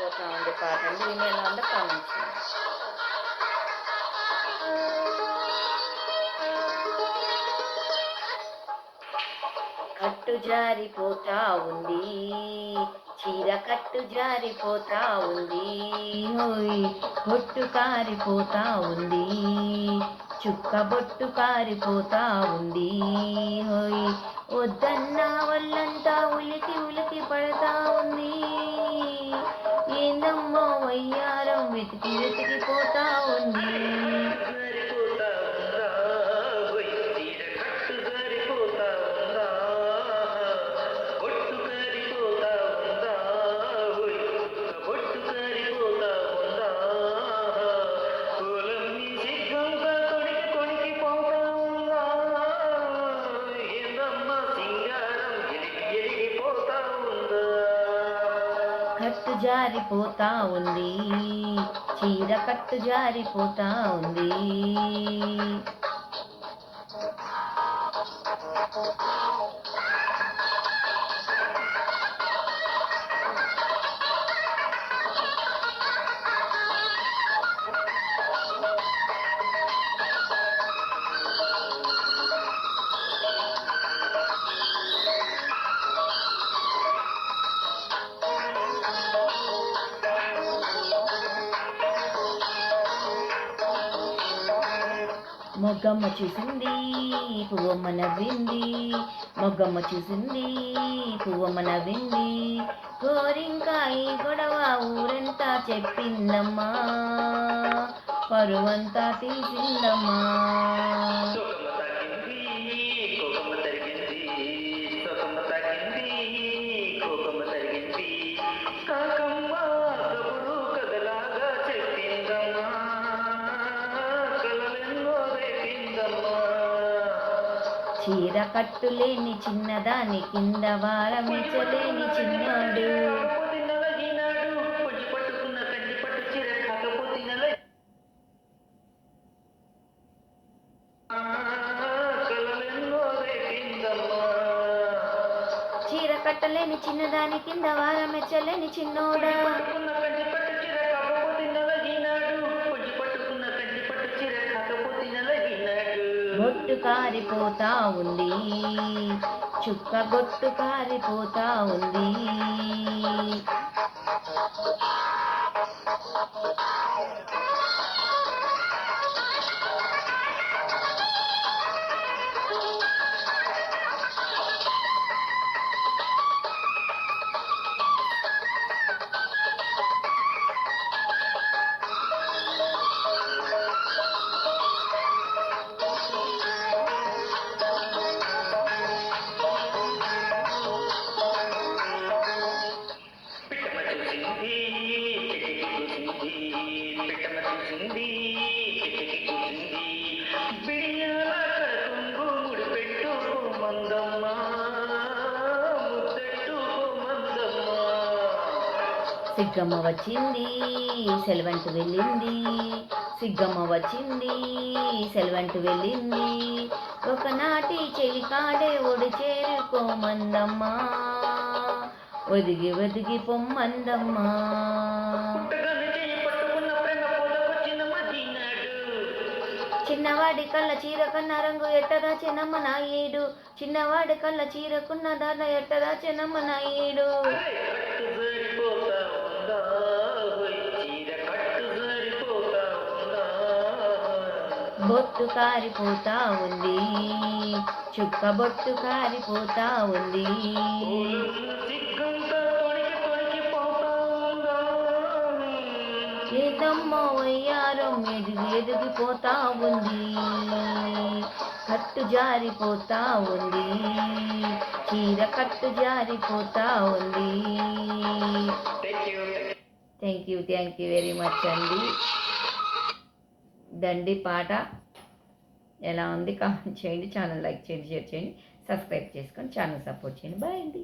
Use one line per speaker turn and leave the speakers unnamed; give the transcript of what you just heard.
జారిపోతా ఉంది పాట అండి ఈ నెల ఉందో కామెంట్స్ కట్టు జారిపోతా ఉంది. చీర కట్టు జారిపోతా ఉంది. హోయ్ బొట్టు కారిపోతా ఉంది. చుక్క బొట్టు కారిపోతా ఉంది. హోయ్ వద్దన్న వల్లంతా ఉలికి ఉలికి పడతా Porque podia ter que కట్టు జారిపోతా ఉంది. చీర కట్టు జారిపోతా ఉంది. మొగ్గమ్మ చూసింది పువ్వమ్మ నవ్వింది. మొగ్గమ్మ చూసింది పువ్వమ్మ నవ్వింది. కోరింకాయ గొడవ ఊరంతా చెప్పిందమ్మా. పరువంతా తీసిందమ్మా. చీర కట్టులేని చిన్నదాని కింద వారమించలేని చిన్నాడు. చీర కట్టలేని చిన్నదాని కింద వారమెచ్చలేని చిన్నోడా. గొట్టు కారిపోతా ఉంది. చుక్క గొట్టు కారిపోతా ఉంది. సిగ్గమ్మ వచ్చింది సెలవంటు వెళ్ళింది. సిగ్గమ్మ వచ్చింది సెలవంటు వెళ్ళింది. ఒకనాటి చెలికాడే ఒడి చేరుకోమందమ్మా. ఒదిగి ఒదిగి పొమ్మందమ్మా. చిన్నవాడి కళ్ళ చీర కన్న రంగు ఎట్టదా చిన్నమ్మ నాయుడు? చిన్నవాడి కళ్ళ చీరకున్న దాన ఎట్టదా చిన్నమ్మ నాయుడు? బొట్టు కారిపోతా ఉంది. చుక్క బొట్టు కారిపోతా ఉంది. ఏదమ్మో వయ్యారం ఎదిగి ఎదిగిపోతా ఉంది కట్టు జారిపోతా ఉంది చీర కట్టు జారిపోతా ఉంది thank you thank you very much అండి. దండి పాట ఎలా ఉంది? కామెంట్ చేయండి ఛానల్ లైక్ చేయండి షేర్ చేయండి సబ్స్క్రైబ్ చేసుకొని ఛానల్ సపోర్ట్ చేయండి. బాయ్ అండి.